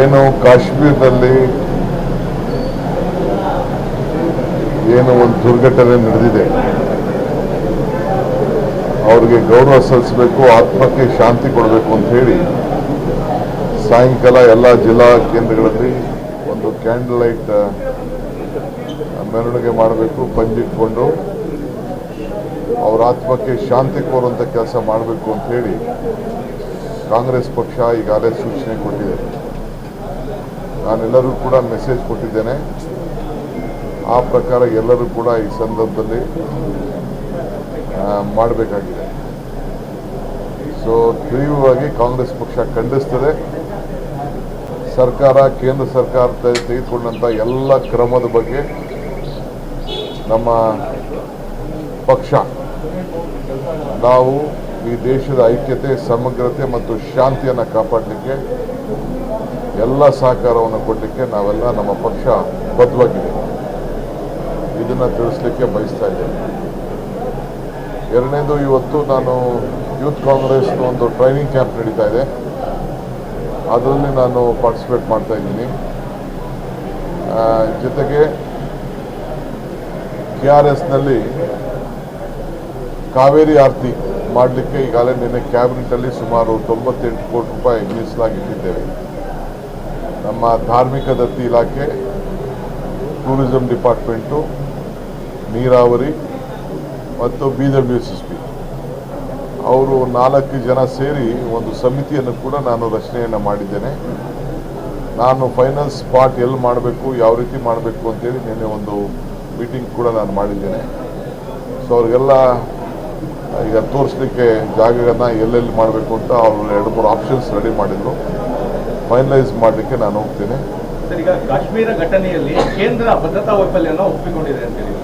ಏನು ಕಾಶ್ಮೀರದಲ್ಲಿ ಏನು ಒಂದು ದುರ್ಘಟನೆ ನಡೆದಿದೆ. ಅವ್ರಿಗೆ ಗೌರವ ಸಲ್ಲಿಸಬೇಕು, ಆತ್ಮಕ್ಕೆ ಶಾಂತಿ ಕೊಡಬೇಕು ಅಂತ ಹೇಳಿ ಸಾಯಂಕಾಲ ಎಲ್ಲ ಜಿಲ್ಲಾ ಕೇಂದ್ರಗಳಲ್ಲಿ ಒಂದು ಕ್ಯಾಂಡಲ್ ಲೈಟ್ ಮೆರವಣಿಗೆ ಮಾಡಬೇಕು ಪಂಜಿಟ್ಕೊಂಡು ಅವ್ರ ಆತ್ಮಕ್ಕೆ ಶಾಂತಿ ಕೋರುವಂಥ ಕೆಲಸ ಮಾಡಬೇಕು ಅಂತ ಹೇಳಿ ಕಾಂಗ್ರೆಸ್ ಪಕ್ಷ ಈಗಾಗಲೇ ಸೂಚನೆ ಕೊಟ್ಟಿದೆ. ನಾನೆಲ್ಲರೂ ಕೂಡ ಮೆಸೇಜ್ ಕೊಟ್ಟಿದ್ದೇನೆ. ಆ ಪ್ರಕಾರ ಎಲ್ಲರೂ ಕೂಡ ಈ ಸಂದರ್ಭದಲ್ಲಿ ಮಾಡಬೇಕಾಗಿದೆ. ಸೊ ತೀವ್ರವಾಗಿ ಕಾಂಗ್ರೆಸ್ ಪಕ್ಷ ಖಂಡಿಸ್ತದೆ. ಸರ್ಕಾರ, ಕೇಂದ್ರ ಸರ್ಕಾರ ತೆಗೆದುಕೊಂಡಂಥ ಎಲ್ಲ ಕ್ರಮದ ಬಗ್ಗೆ ನಮ್ಮ ಪಕ್ಷ, ನಾವು ಈ ದೇಶದ ಐಕ್ಯತೆ, ಸಮಗ್ರತೆ ಮತ್ತು ಶಾಂತಿಯನ್ನು ಕಾಪಾಡಲಿಕ್ಕೆ ಎಲ್ಲ ಸಹಕಾರವನ್ನು ಕೊಡಲಿಕ್ಕೆ ನಾವೆಲ್ಲ ನಮ್ಮ ಪಕ್ಷ ಬದ್ಧವಾಗಿದೆ. ಇದನ್ನು ತಿಳಿಸ್ಲಿಕ್ಕೆ ಬಯಸ್ತಾ ಇದ್ದೇನೆ. ಎರಡನೇದು, ಇವತ್ತು ನಾನು ಯೂತ್ ಕಾಂಗ್ರೆಸ್ನ ಒಂದು ಟ್ರೈನಿಂಗ್ ಕ್ಯಾಂಪ್ ನಡೀತಾ ಇದೆ. ಅದರಲ್ಲಿ ನಾನು ಪಾರ್ಟಿಸಿಪೇಟ್ ಮಾಡ್ತಾ ಇದ್ದೀನಿ. ಜೊತೆಗೆ ಕೆ ಆರ್ ಎಸ್ನಲ್ಲಿ ಕಾವೇರಿ ಆರತಿ ಮಾಡಲಿಕ್ಕೆ ಈಗಾಗಲೇ ನಿನ್ನೆ ಕ್ಯಾಬಿನೆಟಲ್ಲಿ ಸುಮಾರು ತೊಂಬತ್ತೆಂಟು ಕೋಟಿ ರೂಪಾಯಿ ಮೀಸಲಾಗಿಟ್ಟಿದ್ದೇವೆ. ನಮ್ಮ ಧಾರ್ಮಿಕ ದತ್ತಿ ಇಲಾಖೆ ಟೂರಿಸಂ ಡಿಪಾರ್ಟ್ಮೆಂಟು ನೀರಾವರಿ ಮತ್ತು B W S S P ಅವರು ನಾಲ್ಕು ಜನ ಸೇರಿ ಒಂದು ಸಮಿತಿಯನ್ನು ಕೂಡ ನಾನು ರಚನೆಯನ್ನು ಮಾಡಿದ್ದೇನೆ. ನಾನು ಫೈನಲ್ ಸ್ಪಾಟ್ ಎಲ್ಲಿ ಮಾಡಬೇಕು, ಯಾವ ರೀತಿ ಮಾಡಬೇಕು ಅಂತೇಳಿ ನಿನ್ನೆ ಒಂದು ಮೀಟಿಂಗ್ ಕೂಡ ನಾನು ಮಾಡಿದ್ದೇನೆ. ಸೊ ಅವ್ರಿಗೆಲ್ಲ, ಈಗ ತೋರಿಸ್ಲಿಕ್ಕೆ ಜಾಗಗಳನ್ನ ಎಲ್ಲೆಲ್ಲಿ ಮಾಡಬೇಕು ಅಂತ ಅವರು ಎರಡು, ಮೂರು ಆಪ್ಷನ್ಸ್ ರೆಡಿ ಮಾಡಿದ್ರು. ಫೈನಲೈಸ್ ಮಾಡಲಿಕ್ಕೆ ನಾನು ಹೋಗ್ತೇನೆ. ಈಗ ಕಾಶ್ಮೀರ ಘಟನೆಯಲ್ಲಿ ಕೇಂದ್ರ ಭದ್ರತಾ ವೈಫಲ್ಯನ ಒಪ್ಪಿಕೊಂಡಿದೆ ಅಂತೇಳಿ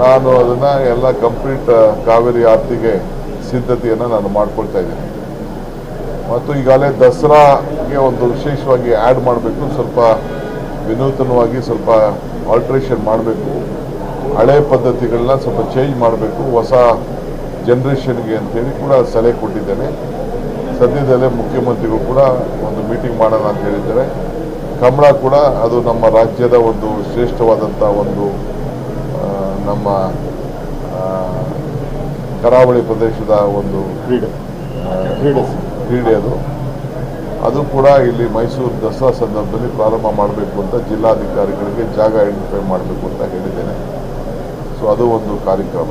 ನಾನು ಅದನ್ನ ಎಲ್ಲ ಕಂಪ್ಲೀಟ್ ಕಾವೇರಿ ಆರತಿಗೆ ಸಿದ್ಧತೆಯನ್ನು ನಾನು ಮಾಡ್ಕೊಳ್ತಾ ಇದ್ದೀನಿ. ಮತ್ತು ಈಗಾಗಲೇ ದಸರಾಗೆ ಒಂದು ವಿಶೇಷವಾಗಿ ಆ್ಯಡ್ ಮಾಡಬೇಕು ಸ್ವಲ್ಪ ವಿನೂತನವಾಗಿ ಸ್ವಲ್ಪ ಆಲ್ಟ್ರೇಷನ್ ಮಾಡಬೇಕು. ಹಳೆ ಪದ್ಧತಿಗಳನ್ನ ಸ್ವಲ್ಪ ಚೇಂಜ್ ಮಾಡಬೇಕು ಹೊಸ ಜನ್ರೇಷನ್ಗೆ ಅಂತೇಳಿ ಕೂಡ ಸಲಹೆ ಕೊಟ್ಟಿದ್ದೇನೆ. ಸದ್ಯದಲ್ಲೇ ಮುಖ್ಯಮಂತ್ರಿಗಳು ಕೂಡ ಒಂದು ಮೀಟಿಂಗ್ ಮಾಡೋಣ ಅಂತ ಹೇಳಿದ್ದಾರೆ. ಕಮಲ ಕೂಡ ಅದು ನಮ್ಮ ರಾಜ್ಯದ ಒಂದು ಶ್ರೇಷ್ಠವಾದಂಥ ಒಂದು ನಮ್ಮ ಕರಾವಳಿ ಪ್ರದೇಶದ ಒಂದು ಕ್ರೀಡೆ. ಕ್ರೀಡೆ. ಕ್ರೀಡೆ ಅದು. ಅದು ಕೂಡ ಇಲ್ಲಿ ಮೈಸೂರು ದಸರಾ ಸಂದರ್ಭದಲ್ಲಿ ಪ್ರಾರಂಭ ಮಾಡಬೇಕು ಅಂತ ಜಿಲ್ಲಾಧಿಕಾರಿಗಳಿಗೆ ಜಾಗ ಐಡೆಂಟಿಫೈ ಮಾಡಬೇಕು ಅಂತ ಹೇಳಿದ್ದೇನೆ. ಸೊ ಅದು ಒಂದು ಕಾರ್ಯಕ್ರಮ.